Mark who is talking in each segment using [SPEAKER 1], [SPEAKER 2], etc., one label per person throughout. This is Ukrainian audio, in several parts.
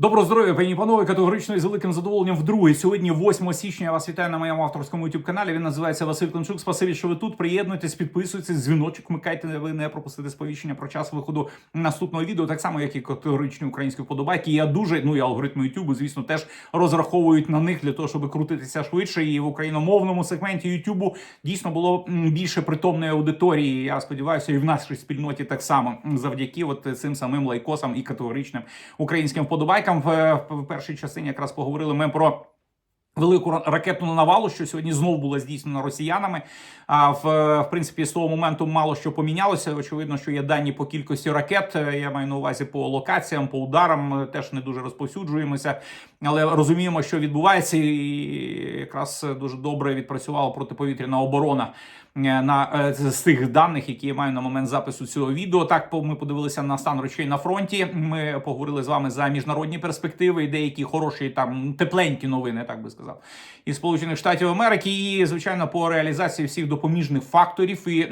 [SPEAKER 1] Доброго здоров'я, пані і панове, категорично і з великим задоволенням вдруге. Сьогодні, 8 січня, я вас вітаю на моєму авторському youtube каналі. Він називається Василь Климчук. Спасибі, що ви тут. Приєднуйтесь, підписуйтесь, дзвіночок вмикайте, ви не пропустите сповіщення про час виходу наступного відео, так само, як і категоричні українські вподобайки. Я дуже, ну і алгоритми YouTube, звісно, теж розраховують на них для того, щоб крутитися швидше. І в україномовному сегменті YouTube дійсно було більше притомної аудиторії. Я сподіваюся, і в нашій спільноті так само завдяки от цим самим лайкосам і категоричним українським вподобайкам. В, в першій частині якраз поговорили ми про. Велику ракетну навалу, що сьогодні знов була здійснена росіянами. А в, в принципі, з того моменту мало що помінялося. Очевидно, що є дані по кількості ракет. Я маю на увазі по локаціям, по ударам. Теж не дуже розповсюджуємося, але розуміємо, що відбувається, і якраз дуже добре відпрацювала протиповітряна оборона е, на е, з тих даних, які я маю на момент запису цього відео. Так ми подивилися на стан речей на фронті. Ми поговорили з вами за міжнародні перспективи і деякі хороші там тепленькі новини, так би сказав, із Сполучених Штатів Америки. І звичайно, по реалізації всіх допоміжних факторів і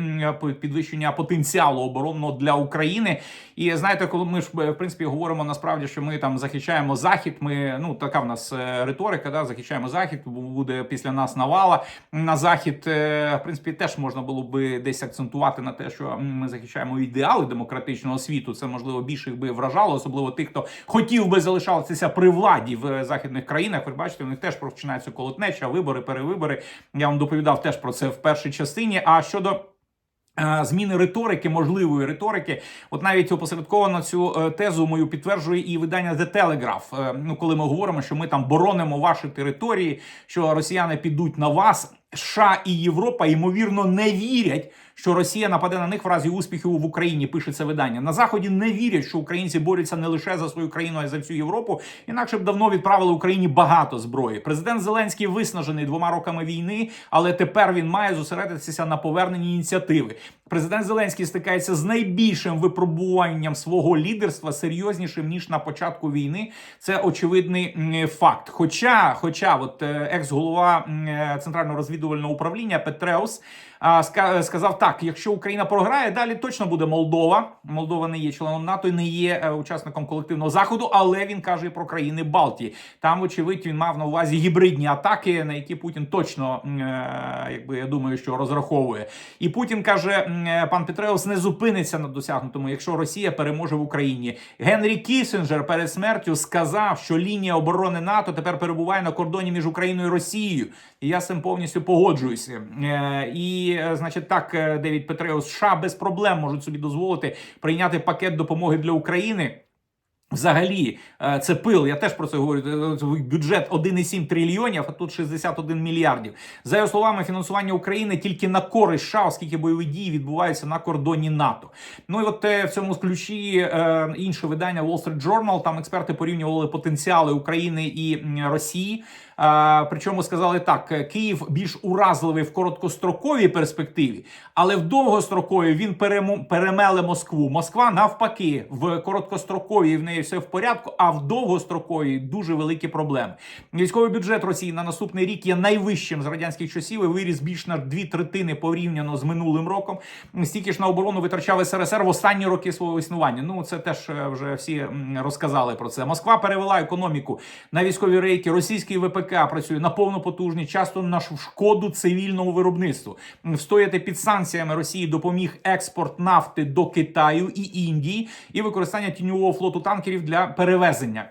[SPEAKER 1] підвищення потенціалу оборонного для України. І знаєте, коли ми ж в принципі говоримо насправді, що ми там захищаємо захід. Ми ну така в нас е, риторика, да, захищаємо захід. бу- Буде після нас навала на захід. Е, В принципі, теж можна було би десь акцентувати на те, що ми захищаємо ідеали демократичного світу. Це можливо більше би вражало, особливо тих, хто хотів би залишатися при владі в е, західних країнах. Ви бачите, у них теж починаються колотнеча, вибори, перевибори. Я вам доповідав теж про це в першій частині. А щодо е, Зміни риторики, можливої риторики, от навіть опосередковано цю е, тезу мою підтверджує і видання The Telegraph. Е, Ну, коли ми говоримо, що ми там боронимо ваші території, що росіяни підуть на вас. США і Європа ймовірно не вірять, що Росія нападе на них в разі успіхів в Україні. Пише це видання. На заході не вірять, що українці борються не лише за свою країну, а й за всю Європу. Інакше б давно відправили Україні багато зброї. Президент Зеленський виснажений двома роками війни, але тепер він має зосередитися на поверненні ініціативи. Президент Зеленський стикається з найбільшим випробуванням свого лідерства, серйознішим ніж на початку війни. Це очевидний факт. Хоча, хоча, от е, екс-голова м, е, центрального розвідувального управління Петреус сказав так: якщо Україна програє, далі точно буде Молдова. Молдова не є членом НАТО і не є е, учасником колективного заходу, але він каже і про країни Балтії. Там, вочевидь, він мав на увазі гібридні атаки, на які Путін точно, е, якби я думаю, що розраховує. І Путін каже: е, пан Петреус не зупиниться на досягнутому, якщо Росія переможе в Україні. Генрі Кісінджер перед смертю сказав, що лінія оборони НАТО тепер перебуває на кордоні між Україною і Росією. І я з цим повністю погоджуюся. Е, І, е, значить, так, е, Девід Петреус, США без проблем можуть собі дозволити прийняти пакет допомоги для України. Взагалі, е, це пил. Я теж про це говорю. Бюджет 1,7 трильйонів, а тут 61 мільярдів. За його словами, фінансування України тільки на користь США, оскільки бойові дії відбуваються на кордоні НАТО. Ну і от в цьому ключі інше видання Wall Street Journal, Там експерти порівнювали потенціали України і Росії. Причому сказали так: е, Київ більш уразливий в короткостроковій перспективі, але в довгостроковій він перемеле Москву. Москва навпаки в короткостроковій в неї все в порядку, а в довгостроковій дуже великі проблеми. Військовий бюджет Росії на наступний рік є найвищим з радянських часів і виріс більш на дві третини порівняно з минулим роком. Стільки ж на оборону витрачав СРСР в останні роки свого існування. Ну це теж е, вже всі розказали про це. Москва перевела економіку на військові рейки. Російський ВПК працює на повну потужність, часто на шкоду цивільному виробництву. Встояти під санкціями Росії допоміг експорт нафти до Китаю і Індії і використання тіньового флоту танкерів для перевезення.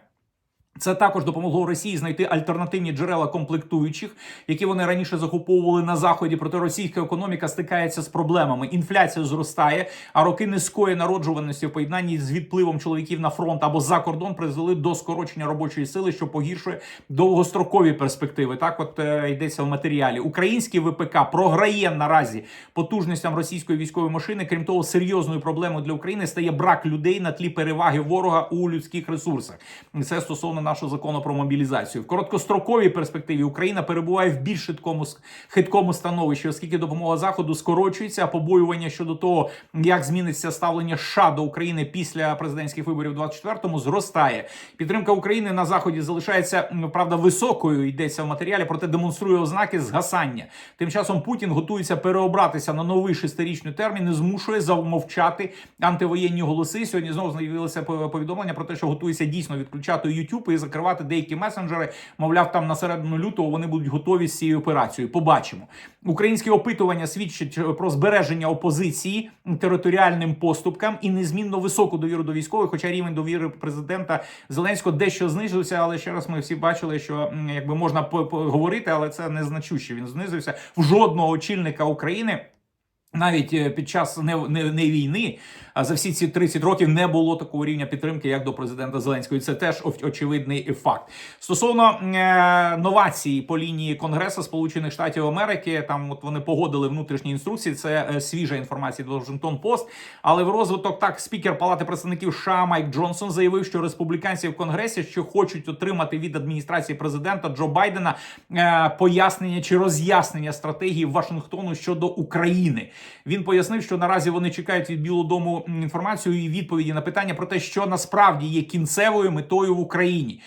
[SPEAKER 1] Це також допомогло Росії знайти альтернативні джерела комплектуючих, які вони раніше закуповували на заході. Проте російська економіка стикається з проблемами. Інфляція зростає, а роки низької народжуваності в поєднанні з відпливом чоловіків на фронт або за кордон призвели до скорочення робочої сили, що погіршує довгострокові перспективи. Так, от е, йдеться в матеріалі. Український ВПК програє наразі потужностям російської військової машини. Крім того, серйозною проблемою для України стає брак людей на тлі переваги ворога у людських ресурсах. Це стосовно нашого закону про мобілізацію. В короткостроковій перспективі Україна перебуває в більш хиткому хиткому становищі, оскільки допомога заходу скорочується, а побоювання щодо того, як зміниться ставлення США до України після президентських виборів 24-му, зростає. Підтримка України на заході залишається правда високою. Йдеться в матеріалі, проте демонструє ознаки згасання. Тим часом Путін готується переобратися на новий шестирічний термін і змушує замовчати антивоєнні голоси. Сьогодні знову з'явилося по- повідомлення про те, що готується дійсно відключати YouTube і закривати деякі месенджери. Мовляв, там на середину лютого вони будуть готові з цією операцією. Побачимо. Українські опитування свідчать про збереження опозиції територіальним поступкам і незмінно високу довіру до військових, хоча рівень довіри президента Зеленського дещо знизився. Але ще раз ми всі бачили, що якби можна говорити, але це незначуще. Він знизився в жодного очільника України. Навіть е, під час не, не, не війни, за всі ці 30 років не було такого рівня підтримки, як до президента Зеленського. І Це теж очевидний факт. Стосовно е, новацій по лінії Конгресу Сполучених Штатів Америки, там от вони погодили внутрішні інструкції. Це е, свіжа інформація до Washington Post. Але в розвиток так спікер Палати представників США Майк Джонсон заявив, що республіканці в Конгресі, що хочуть отримати від адміністрації президента Джо Байдена е, пояснення чи роз'яснення стратегії Вашингтону щодо України. Він пояснив, що наразі вони чекають від Білого Дому інформацію і відповіді на питання про те, що насправді є кінцевою метою в Україні.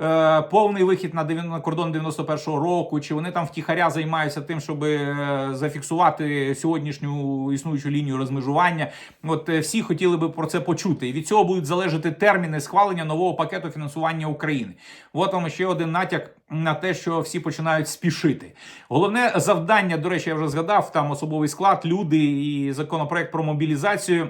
[SPEAKER 1] Е, повний вихід на, дев'ян- на кордон 91-го року, чи вони там втіхаря займаються тим, щоб е, зафіксувати сьогоднішню існуючу лінію розмежування. От е, всі хотіли би про це почути. І від цього будуть залежати терміни схвалення нового пакету фінансування України. От вам ще один натяк на те, що всі починають спішити. Головне завдання, до речі, я вже згадав, там особовий склад, люди і законопроект про мобілізацію.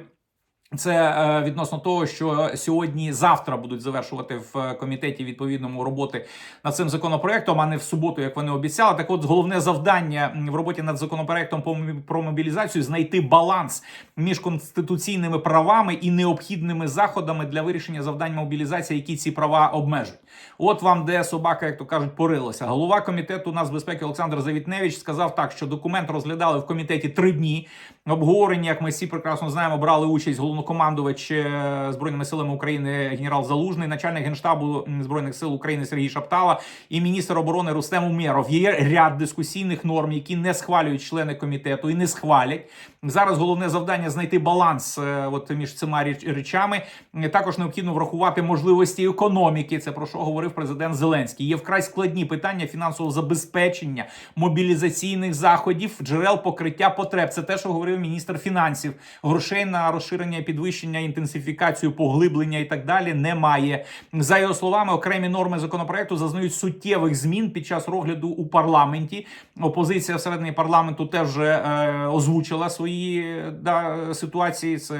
[SPEAKER 1] Це е, відносно того, що сьогодні завтра будуть завершувати в е, комітеті відповідному роботи над цим законопроектом, а не в суботу, як вони обіцяли. Так, от головне завдання в роботі над законопроектом про мобілізацію знайти баланс між конституційними правами і необхідними заходами для вирішення завдань мобілізації, які ці права обмежують. От вам де собака, як то кажуть, порилася. Голова комітету нацбезпеки Олександр Завітневич сказав так, що документ розглядали в комітеті три дні. Обговорення, як ми всі прекрасно знаємо, брали участь головнокомандувач е, збройними силами України генерал Залужний, начальник генштабу збройних сил України Сергій Шаптала і міністр оборони Рустем Умєров. Є ряд дискусійних норм, які не схвалюють члени комітету і не схвалять. Зараз головне завдання знайти баланс е, от між цими речами. Е, Також необхідно врахувати можливості економіки. Це про що говорив президент Зеленський. Є вкрай складні питання фінансового забезпечення, мобілізаційних заходів, джерел покриття потреб. Це те, що говорив міністр фінансів. Грошей на розширення, підвищення, інтенсифікацію, поглиблення і так далі немає. За його словами, окремі норми законопроекту зазнають суттєвих змін під час розгляду у парламенті. Опозиція всередині парламенту теж е, озвучила свої да, ситуації. Це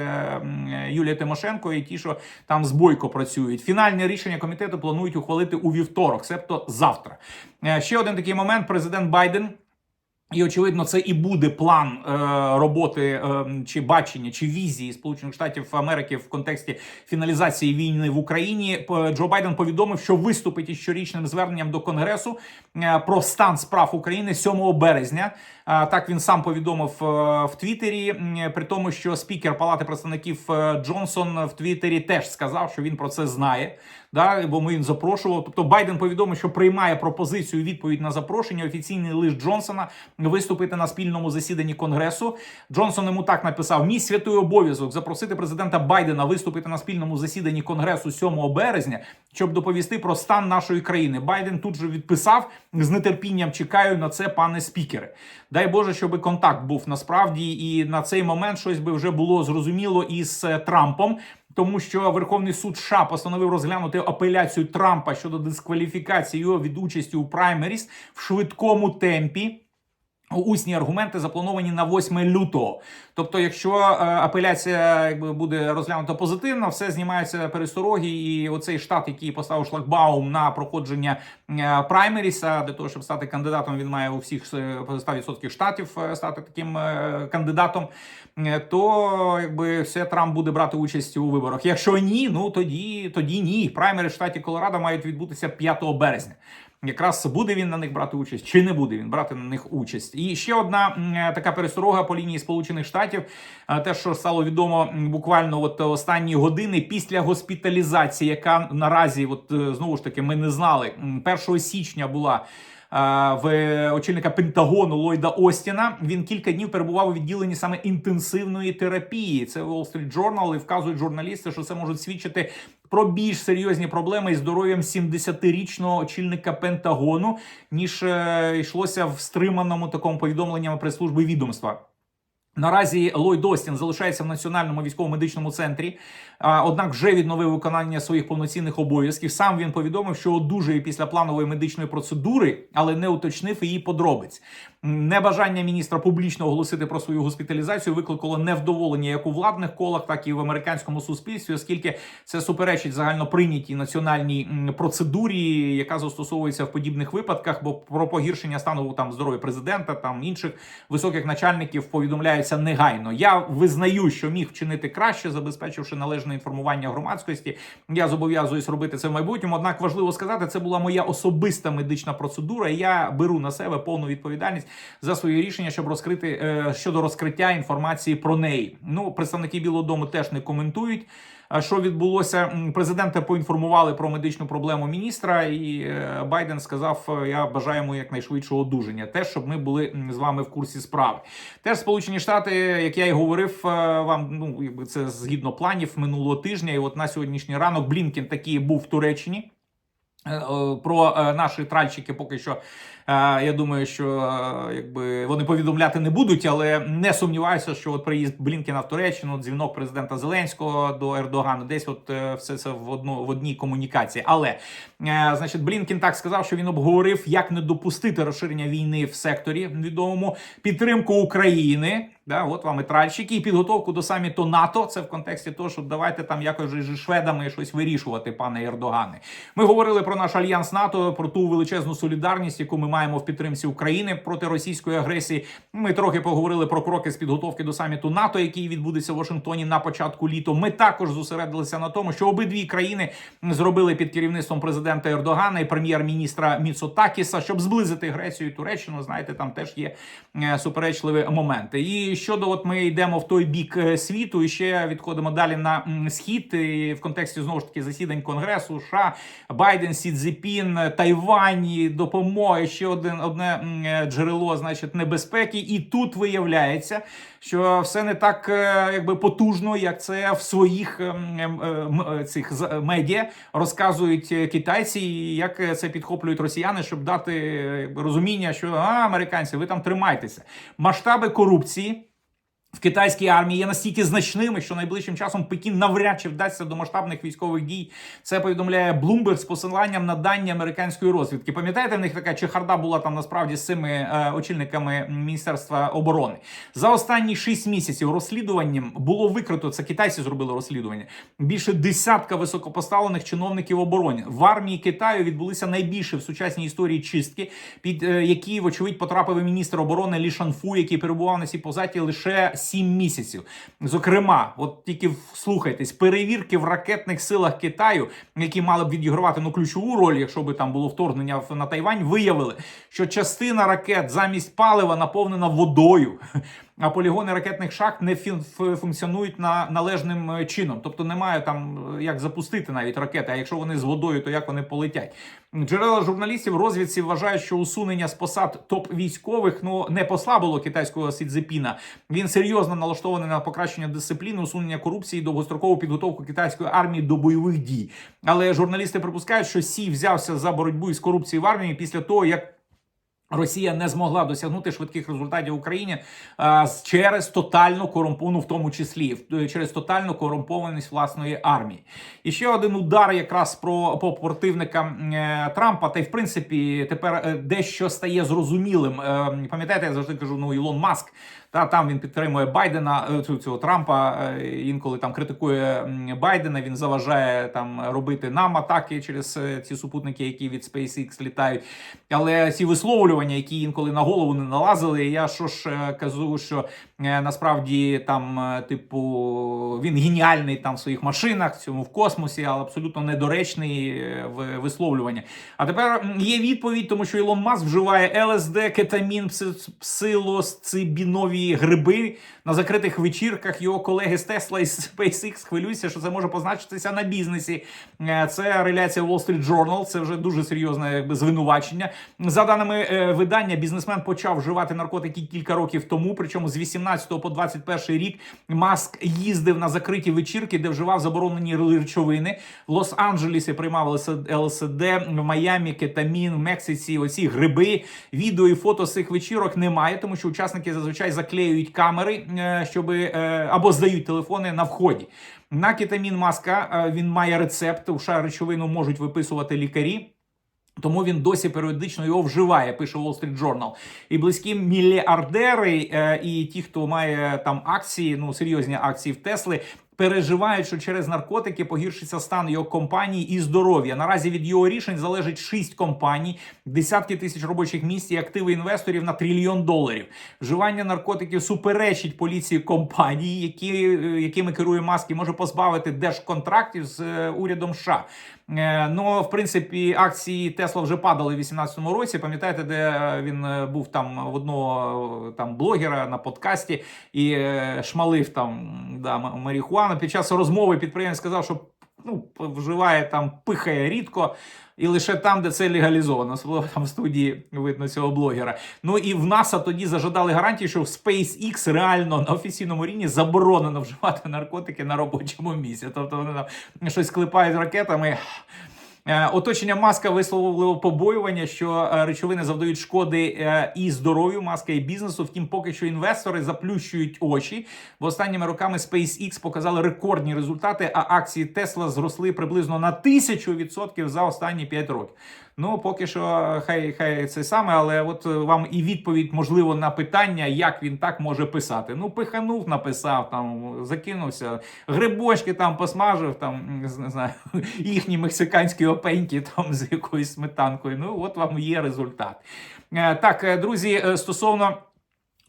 [SPEAKER 1] Юлія Тимошенко і ті, що там з Бойко працюють. Фінальне рішення комітету планують ухвалити у вівторок, себто завтра. Е, Ще один такий момент: президент Байден. І очевидно, це і буде план е, роботи е, чи бачення чи візії Сполучених Штатів Америки в контексті фіналізації війни в Україні. Джо Байден повідомив, що виступить із щорічним зверненням до Конгресу е, про стан справ України 7 березня. Е, так він сам повідомив е, в Твіттері. При тому, що спікер Палати представників Джонсон в Твіттері теж сказав, що він про це знає. Да, бо ми він запрошував. Тобто Байден повідомив, що приймає пропозицію відповідь на запрошення. Офіційний лист Джонсона виступити на спільному засіданні Конгресу. Джонсон йому так написав: мій святий обов'язок запросити президента Байдена виступити на спільному засіданні Конгресу 7 березня, щоб доповісти про стан нашої країни. Байден тут же відписав з нетерпінням. Чекаю на це, пане спікере. Дай Боже, щоб контакт був насправді, і на цей момент щось би вже було зрозуміло із е, Трампом. Тому що Верховний суд США постановив розглянути апеляцію Трампа щодо дискваліфікації його від участі у праймеріс в швидкому темпі. Усні аргументи заплановані на 8 лютого. Тобто, якщо е, апеляція якби буде розглянута позитивно, все знімаються перестороги, і оцей штат, який поставив шлагбаум на проходження е, праймеріса, для того, щоб стати кандидатом, він має у всіх е, 100% штатів е, стати таким кандидатом. То якби все Трамп буде брати участь у виборах. Якщо ні, ну тоді тоді ні. Праймери в штаті Колорадо мають відбутися 5 березня. Якраз буде він на них брати участь, чи не буде він брати на них участь. І ще одна е, така пересторога по лінії Сполучених Штатів. е, Те, що стало відомо буквально от останні години після госпіталізації, яка наразі, от е, знову ж таки, ми не знали. м, 1 січня була. В очільника Пентагону Ллойда Остіна він кілька днів перебував у відділенні саме інтенсивної терапії. Це Wall Street Journal, і вказують журналісти, що це можуть свідчити про більш серйозні проблеми із здоров'ям 70-річного очільника Пентагону, ніж е, йшлося в стриманому такому повідомленням прес-служби відомства. Наразі Ллойд Остін залишається в національному військово-медичному центрі, однак вже відновив виконання своїх повноцінних обов'язків. Сам він повідомив, що одужує після планової медичної процедури, але не уточнив її подробиць. Небажання міністра публічно оголосити про свою госпіталізацію викликало невдоволення як у владних колах, так і в американському суспільстві, оскільки це суперечить загально прийнятій національній процедурі, яка застосовується в подібних випадках, бо про погіршення стану там здоров'я президента, там інших високих начальників повідомляється негайно. Я визнаю, що міг вчинити краще, забезпечивши належне інформування громадськості. Я зобов'язуюсь робити це в майбутньому. Однак важливо сказати, це була моя особиста медична процедура. і Я беру на себе повну відповідальність за своє рішення, щоб розкрити е, щодо розкриття інформації про неї. Ну, представники Білого Дому теж не коментують. А Що відбулося? Президента поінформували про медичну проблему міністра, і е, Байден сказав: е, Я бажаю йому якнайшвидшого одужання. Те, щоб ми були з вами в курсі справи. Теж Сполучені Штати, як я і говорив е, вам, ну це згідно планів минулого тижня. І от на сьогоднішній ранок Блінкен таки був в Туреччині. Е, е, Про е, наші тральчики поки що. Е, Я думаю, що е, якби вони повідомляти не будуть, але не сумніваюся, що от приїзд Блінкена в Туреччину, дзвінок президента Зеленського до Ердогана, десь от е, все це в одну в одній комунікації. Але значить, Блінкен так сказав, що він обговорив, як не допустити розширення війни в секторі відомому підтримку України. Да, от вам і тральщики, і підготовку до саміту НАТО. Це в контексті того, що давайте там якось зі шведами щось вирішувати, пане Ердогане. Ми говорили про наш альянс НАТО, про ту величезну солідарність, яку ми маємо в підтримці України проти російської агресії. Ми трохи поговорили про кроки з підготовки до саміту НАТО, який відбудеться в Вашингтоні на початку літа. Ми також зосередилися на тому, що обидві країни зробили під керівництвом президента Ердогана і прем'єр-міністра Міцотакіса, щоб зблизити Грецію і Туреччину. Знаєте, там теж є е, суперечливі моменти. І щодо от ми йдемо в той бік е, світу, і ще відходимо далі на схід і в контексті знову ж таки засідань Конгресу, США, Байден, Сі Цзіпін, Тайвань, і допомоги. Ще один одне е, джерело, значить, небезпеки. І тут виявляється, що все не так е, якби потужно, як це в своїх е, цих медіа розказують китайці, як це підхоплюють росіяни, щоб дати розуміння, що а, американці, ви там тримайтеся. Масштаби корупції. В китайській армії є настільки значними, що найближчим часом Пекін навряд чи вдасться до масштабних військових дій. Це повідомляє Bloomberg з посиланням на дані американської розвідки. Пам'ятаєте, в них така чехарда була там насправді з цими е, очільниками міністерства оборони за останні шість місяців. Розслідуванням було викрито це. Китайці зробили розслідування. Більше десятка високопоставлених чиновників оборони в армії Китаю відбулися найбільші в сучасній історії чистки, під е, які вочевидь потрапив міністр оборони Лі Шанфу, який перебував на цій позаті лише сім місяців. Зокрема, от тільки слухайтесь, перевірки в ракетних силах Китаю, які мали б відігравати ну ключову роль, якщо би там було вторгнення на Тайвань, виявили, що частина ракет замість палива наповнена водою. Полігони ракетних шахт не функціонують на належним е, чином, тобто немає там е, як запустити навіть ракети. А якщо вони з водою, то як вони полетять? Джерела журналістів розвідці вважають, що усунення з посад топ військових ну не послабило китайського Сідзепіна. Він серйозно налаштований на покращення дисципліни, усунення корупції, довгострокову підготовку китайської армії до бойових дій. Але журналісти припускають, що Сі взявся за боротьбу із корупцією в армії після того, як. Росія не змогла досягнути швидких результатів в Україні а, через тотальну корумповану, в тому числі в- через тотальну корумпованість власної армії. І ще один удар, якраз про по противникам е, Трампа, та й в принципі тепер е, дещо стає зрозумілим. Е, пам'ятаєте, я завжди кажу, ну Ілон Маск. Та там він підтримує Байдена е, цю цього Трампа. е, Інколи там критикує Байдена. Він заважає там робити нам атаки через е, ці супутники, які від SpaceX літають. Але ці висловлювання, які інколи на голову не налазили. Я що ж кажу, що насправді там, типу, він геніальний там в своїх машинах, в цьому в космосі, але абсолютно недоречний в висловлювання. А тепер є відповідь, тому що Ілон Маск вживає ЛСД, кетамін, пси- гриби на закритих вечірках. Його колеги з Тесла і SpaceX хвилюються, що це може позначитися на бізнесі. Е, Це реляція Wall Street Journal, це вже дуже серйозне якби, звинувачення. За даними е, видання, бізнесмен почав вживати наркотики кілька років тому. Причому з 18 по 21 рік Маск їздив на закриті вечірки, де вживав заборонені речовини. В Лос-Анджелесі приймав ЛСД, в Майамі, кетамін, в Мексиці. Оці гриби. Відео і фото з цих вечірок немає, тому що учасники зазвичай заклеюють камери, е, щоб або здають телефони на вході. На кетамін маска е, він має рецепт. У речовину можуть виписувати лікарі. Тому він досі періодично його вживає, пише Wall Street Journal. І близькі мільярдери е, і ті, хто має там акції, ну серйозні акції в Тесли. Переживають, що через наркотики погіршиться стан його компанії і здоров'я. Наразі від його рішень залежить шість компаній, десятки тисяч робочих місць і активи інвесторів на трильйон доларів. Вживання наркотиків суперечить поліції компанії, які, е, якими керує Маск, і може позбавити держконтрактів з е, урядом США. Е, Ну, в принципі, акції Тесла вже падали в 2018 році. Пам'ятаєте, де е, він був там в одного там блогера на подкасті і шмалив там да, м- марихуану. Під час розмови підприємець сказав, що ну, вживає там, пихає рідко. І лише там, де це легалізовано, особливо там в студії видно цього блогера. Ну і в НАСА тоді зажадали гарантії, що в SpaceX реально на офіційному рівні заборонено вживати наркотики на робочому місці. Тобто вони там щось клепають ракетами. Е, Оточення маска висловило побоювання, що е, речовини завдають шкоди е, і здоров'ю маска і бізнесу. Втім, поки що інвестори заплющують очі. Бо останніми роками SpaceX показали рекордні результати, а акції Tesla зросли приблизно на тисячу відсотків за останні 5 років. Ну, поки що, е, хай хай це саме, але от е, вам і відповідь можливо на питання, як він так може писати. Ну, пиханув, написав там, закинувся, грибочки там посмажив, там не знаю, їхні мексиканські опеньки там з якоюсь сметанкою. Ну, от вам є результат. Е, Так, друзі, стосовно.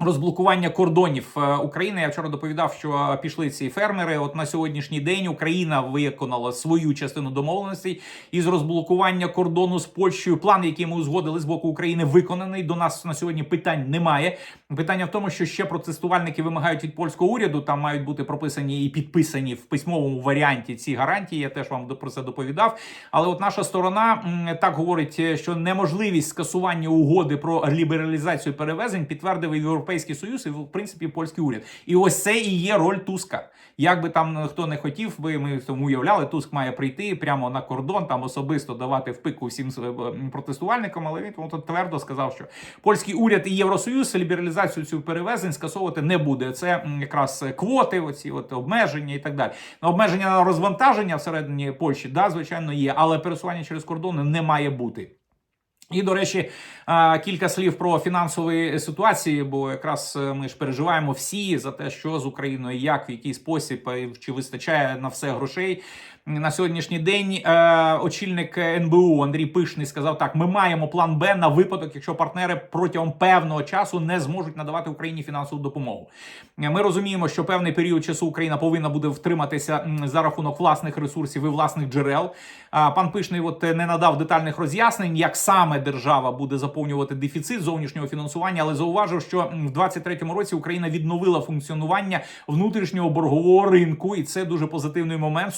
[SPEAKER 1] Розблокування кордонів е, України. Я вчора доповідав, що пішли ці фермери. От на сьогоднішній день Україна виконала свою частину домовленостей із розблокування кордону з Польщею. План, який ми узгодили з боку України, виконаний. До нас на сьогодні питань немає. Питання в тому, що ще протестувальники вимагають від польського уряду. Там мають бути прописані і підписані в письмовому варіанті ці гарантії. Я теж вам про це доповідав. Але от наша сторона так говорить, що неможливість скасування угоди про лібералізацію перевезень підтвердив і Європейський Союз, і в принципі польський уряд. І ось це і є роль Туска. Як би там хто не хотів, би ми тому уявляли, Туск має прийти прямо на кордон, там особисто давати впику всім е, протестувальникам. Але він от твердо сказав, що польський уряд і Євросоюз лібералізацію цю перевезень скасовувати не буде. Це якраз квоти, оці от обмеження і так далі. Ну, Обмеження на розвантаження всередині Польщі, да, звичайно, є, але пересування через кордони не має бути. І, до речі, кілька слів про фінансові ситуації, бо якраз е, ми ж переживаємо всі за те, що з Україною, як в який спосіб, е, чи вистачає на все грошей. На сьогоднішній день е, очільник НБУ Андрій Пишний сказав так: ми маємо план Б на випадок, якщо партнери протягом певного часу не зможуть надавати Україні фінансову допомогу. Е, Ми розуміємо, що певний період часу Україна повинна буде втриматися за рахунок власних ресурсів і власних джерел. Пан Пишний от е, не надав детальних роз'яснень, як саме держава буде заповнювати дефіцит зовнішнього фінансування, але зауважив, що в 23-му році Україна відновила функціонування внутрішнього боргового ринку, і це дуже позитивний момент в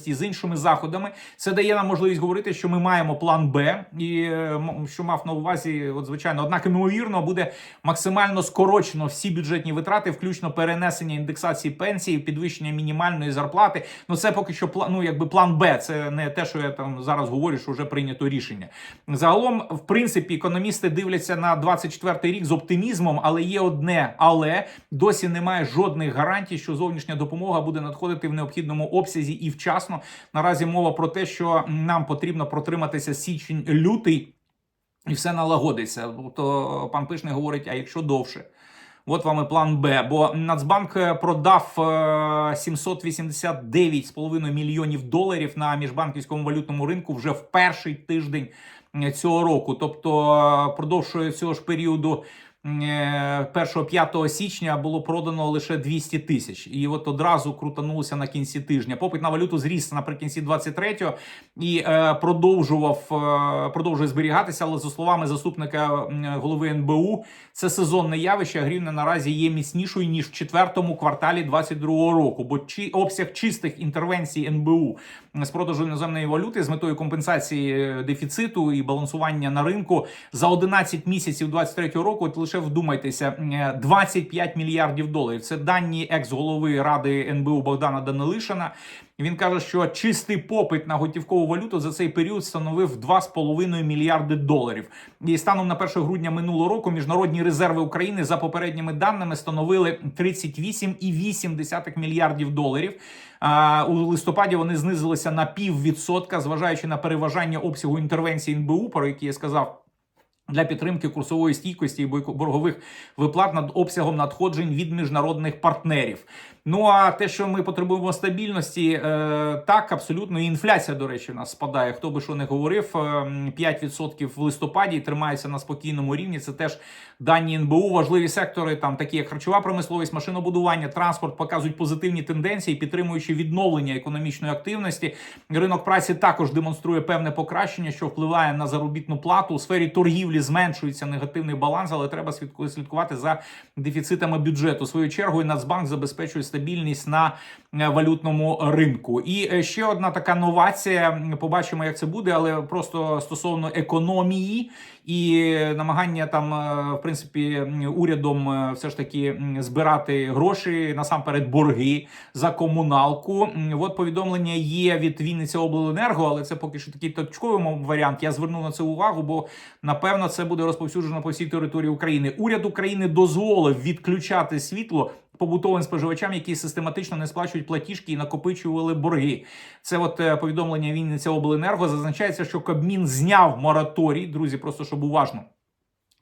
[SPEAKER 1] сукупності з іншими заходами. Це дає нам можливість говорити, що ми маємо план Б, і е, що мав на увазі, от звичайно, однак ймовірно буде максимально скорочено всі бюджетні витрати, включно перенесення індексації пенсії, підвищення мінімальної зарплати. Ну це поки що пла- ну, якби план Б. Це не те, що я там зараз говорю, що вже прийнято рішення. Загалом, в принципі, економісти дивляться на 24-й рік з оптимізмом, але є одне, але досі немає жодних гарантій, що зовнішня допомога буде надходити в необхідному обсязі і вчасно. Наразі мова про те, що нам потрібно протриматися січень-лютий. І все налагодиться. То пан Пишний говорить: а якщо довше? От вам і план Б. Бо Нацбанк е, продав е, 789,5 мільйонів доларів на міжбанківському валютному ринку вже в перший тиждень е, цього року. Тобто, е, продовж цього ж періоду. 1-5 січня було продано лише 200 тисяч, і от одразу крутанулося на кінці тижня. Попит на валюту зріс наприкінці 23-го і е, продовжував е, продовжує зберігатися. Але за словами заступника голови НБУ, це сезонне явище. а Гривня наразі є міцнішою ніж в четвертому кварталі 22-го року. Бо чи обсяг чистих інтервенцій НБУ з продажу іноземної валюти з метою компенсації е, дефіциту і балансування на ринку за 11 місяців 23-го року. От лише вдумайтеся, е, 25 мільярдів доларів. Це дані екс-голови ради НБУ Богдана Данилишина. Він каже, що чистий попит на готівкову валюту за цей період становив 2,5 мільярди доларів. І станом на 1 грудня минулого року міжнародні резерви України за попередніми даними становили 38,8 мільярдів доларів. А у листопаді вони знизилися на піввідсотка, зважаючи на переважання обсягу інтервенції НБУ, про які я сказав. Для підтримки курсової стійкості і боргових виплат над обсягом надходжень від міжнародних партнерів. Ну а те, що ми потребуємо стабільності, е, так абсолютно і інфляція, до речі, у нас спадає. Хто би що не говорив, е, 5% в листопаді тримається на спокійному рівні. Це теж дані НБУ. Важливі сектори, там такі як харчова промисловість, машинобудування, транспорт, показують позитивні тенденції, підтримуючи відновлення економічної активності. Ринок праці також демонструє певне покращення, що впливає на заробітну плату у сфері торгівлі. Зменшується негативний баланс, але треба слідку- слідкувати за дефіцитами бюджету. В свою чергу Нацбанк забезпечує стабільність на е, валютному ринку. І е, ще одна така новація. Побачимо, як це буде, але просто стосовно економії і намагання там, е, в принципі, урядом все ж таки збирати гроші насамперед борги за комуналку. От повідомлення є від Вінниця обленерго, але це поки що такий точковий варіант. Я звернув на це увагу, бо напевно це буде розповсюджено по всій території України. Уряд України дозволив відключати світло. Побутовим споживачам, які систематично не сплачують платіжки і накопичували борги. Це от е, повідомлення Вінниця Обленерго. Зазначається, що Кабмін зняв мораторій. Друзі, просто щоб уважно.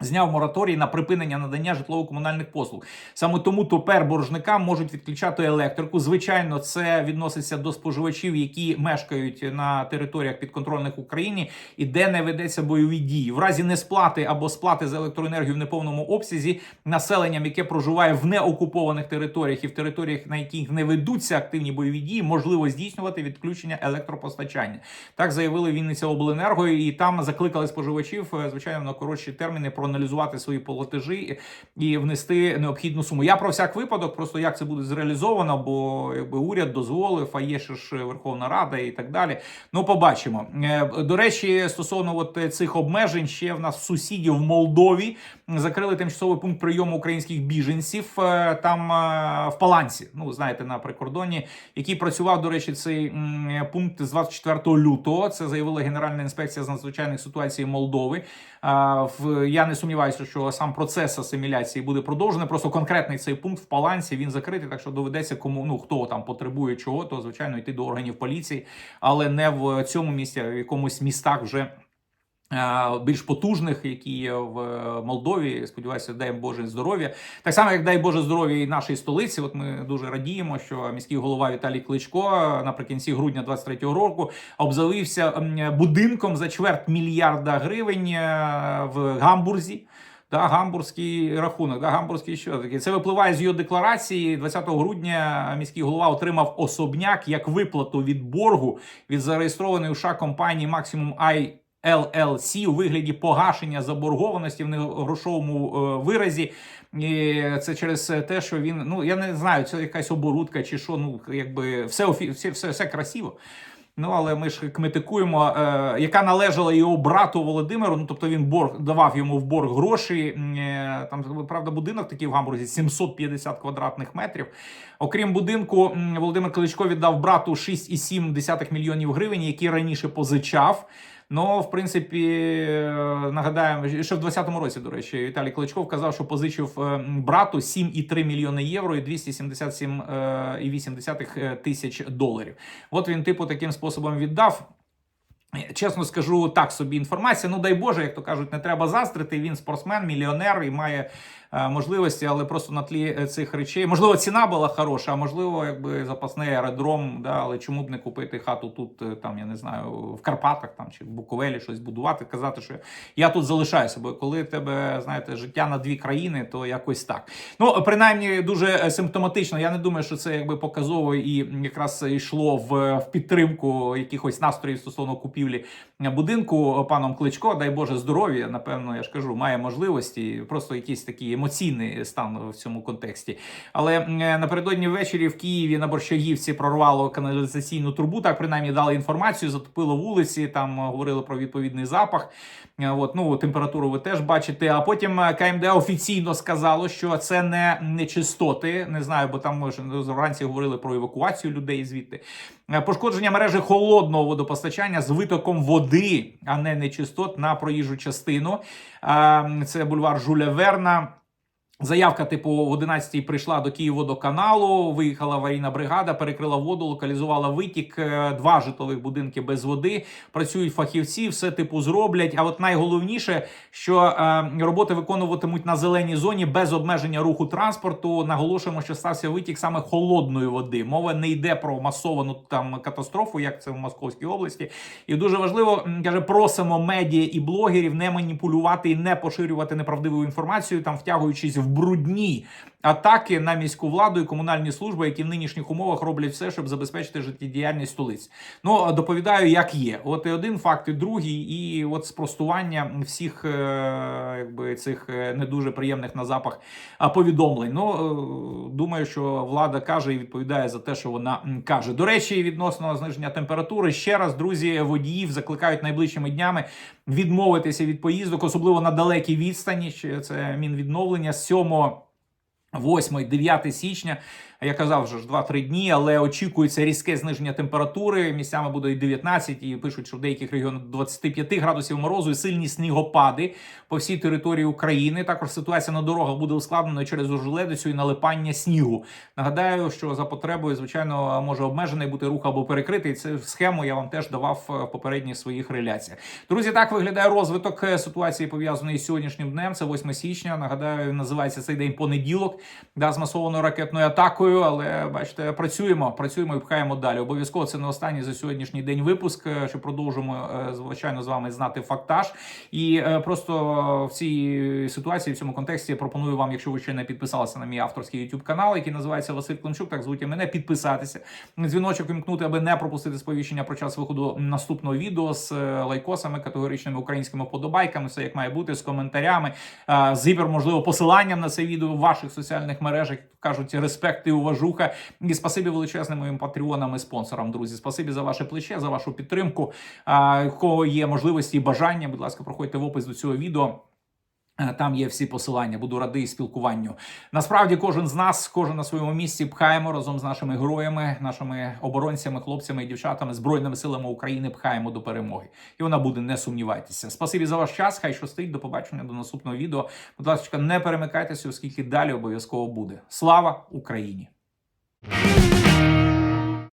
[SPEAKER 1] Зняв мораторій на припинення надання житлово-комунальних послуг. Саме тому тепер боржникам можуть відключати електрику. Звичайно, це відноситься до споживачів, які мешкають на територіях підконтрольних Україні і де не ведеться бойові дії. В разі несплати або сплати за електроенергію в неповному обсязі населенням, яке проживає в неокупованих територіях і в територіях, на яких не ведуться активні бойові дії, можливо здійснювати відключення електропостачання. Так заявили Вінниця Обленерго, і там закликали споживачів, е, звичайно, на коротші терміни проаналізувати свої платежі і внести необхідну суму. Я про всяк випадок, просто як це буде зреалізовано, бо якби уряд дозволив, а є ще ж Верховна Рада і так далі. Ну, побачимо. Е, До речі, стосовно от цих обмежень, ще в нас сусідів в Молдові закрили тимчасовий пункт прийому українських біженців е, там е, в Паланці. Ну, знаєте, на прикордоні, який працював, до речі, цей пункт з 24 лютого. Це заявила Генеральна інспекція з надзвичайних ситуацій Молдови. Я не сумніваюся, що сам процес асиміляції буде продовжений. Просто конкретний цей пункт в Паланці він закритий, так що доведеться кому ну хто там потребує чого, то звичайно йти до органів поліції, але не в цьому місці, а в якомусь містах вже. Більш потужних, які є в е, Молдові, сподіваюся, дай Боже здоров'я. Так само, як дай Боже здоров'я і нашій столиці. От ми дуже радіємо, що міський голова Віталій Кличко е, наприкінці грудня 23-го року обзавився будинком за чверть мільярда гривень е, в Гамбурзі. Да, гамбурзький рахунок, да, гамбурзький що таке. Це випливає з його декларації. 20 грудня міський голова отримав особняк як виплату від боргу від зареєстрованої у США компанії Maximum I LLC у вигляді погашення заборгованості в негрошовому е, виразі. І це через те, що він ну я не знаю, це якась оборудка чи що. Ну якби все все, все, все красиво. Ну, але ми ж кметикуємо, е, яка належала його брату Володимиру. Ну, тобто він борг давав йому в борг гроші. Е, Там правда будинок такий в Гамбурзі 750 квадратних метрів. Окрім будинку, Володимир Кличко віддав брату 6,7 мільйонів гривень, які раніше позичав. Ну, в принципі, е, нагадаємо, що в 2020 році, до речі, Віталій Кличко вказав, що позичив е, брату 7,3 мільйони євро і 277,8 тисяч доларів. От він, типу, таким способом віддав. Чесно скажу, так собі інформація. Ну дай Боже, як то кажуть, не треба застрити. Він спортсмен, мільйонер і має е, можливості, але просто на тлі е, цих речей. Можливо, ціна була хороша, а можливо, якби запасний аеродром. Да, але чому б не купити хату тут, е, там я не знаю, в Карпатах там чи в Буковелі щось будувати, казати, що я тут залишаюся. Бо коли тебе знаєте життя на дві країни, то якось так. Ну принаймні дуже е, симптоматично. Я не думаю, що це якби показово і якраз йшло в, в підтримку якихось настроїв стосовно купівлі будинку паном Кличко. Дай Боже здоров'я. Напевно, я ж кажу, має можливості. Просто якийсь такий емоційний стан в цьому контексті. Але е, напередодні ввечері в Києві на Борщагівці прорвало каналізаційну трубу. Так принаймні дали інформацію, затопило вулиці. Там е, говорили про відповідний запах. Е, От, ну температуру ви теж бачите. А потім е, КМДА офіційно сказало, що це не нечистоти. Не знаю, бо там ми вранці говорили про евакуацію людей звідти. Е, Пошкодження мережі холодного водопостачання з витоком води, а не нечистот на проїжджу частину. Це бульвар Жуля Верна. Заявка, типу, в 11-й прийшла до Київводоканалу, виїхала аварійна бригада, перекрила воду, локалізувала витік, е, два житлових будинки без води. Працюють фахівці, все типу зроблять. А от найголовніше, що е, роботи виконуватимуть на зеленій зоні без обмеження руху транспорту. Наголошуємо, що стався витік саме холодної води. Мова не йде про масовану там катастрофу, як це в Московській області. І дуже важливо каже, просимо медіа і блогерів не маніпулювати і не поширювати неправдиву інформацію, там втягуючись в брудні атаки на міську владу і комунальні служби, які в нинішніх умовах роблять все, щоб забезпечити життєдіяльність столиць. Ну доповідаю, як є. От і один факт, і другий, і от спростування всіх е, якби цих е, не дуже приємних на запах повідомлень. Ну е, думаю, що влада каже і відповідає за те, що вона каже. До речі, відносно зниження температури, ще раз друзі водіїв закликають найближчими днями відмовитися від поїздок, особливо на далекій відстані. Це мінвідновлення з 7 8 9 січня. Я казав вже ж 2-3 дні, але очікується різке зниження температури. Місцями буде і 19, і пишуть, що в деяких регіонах до 25 градусів морозу і сильні снігопади по всій території України. Також ситуація на дорогах буде ускладнена через ожеледицю і налипання снігу. Нагадаю, що за потребою, звичайно, може обмежений бути рух або перекритий. Цю схему я вам теж давав е, в попередніх своїх реляціях. Друзі, так виглядає розвиток е, ситуації пов'язаної з сьогоднішнім днем. Це 8 січня. Нагадаю, називається цей день понеділок, да, з масованою ракетною атакою. Але бачите, працюємо, працюємо і пхаємо далі. Обов'язково це не останній за сьогоднішній день випуск. е, Що продовжимо е, звичайно з вами знати фактаж. І е, просто в цій ситуації, в цьому контексті, я пропоную вам, якщо ви ще не підписалися на мій авторський YouTube канал, який називається Василь Климчук, так звуть мене, підписатися. Дзвіночок вімкнути, аби не пропустити сповіщення про час виходу наступного відео з лайкосами, категоричними українськими вподобайками, все як має бути, з коментарями, з гіпер, можливо, посиланням на це відео в ваших соціальних мережах. Кажуть, респект і уважуха. І спасибі величезне моїм патреонам і спонсорам, друзі. Спасибі за ваше плече, за вашу підтримку. А, кого є можливості і бажання, будь ласка, проходьте в опис до цього відео. Е, Там є всі посилання, буду радий спілкуванню. Насправді, кожен з нас, кожен на своєму місці, пхаємо разом з нашими героями, нашими оборонцями, хлопцями і дівчатами, збройними силами України пхаємо до перемоги. І вона буде, не сумнівайтеся. Спасибі за ваш час. Хай щастить. До побачення до наступного відео. Будь ласка, не перемикайтеся, оскільки далі обов'язково буде. Слава Україні!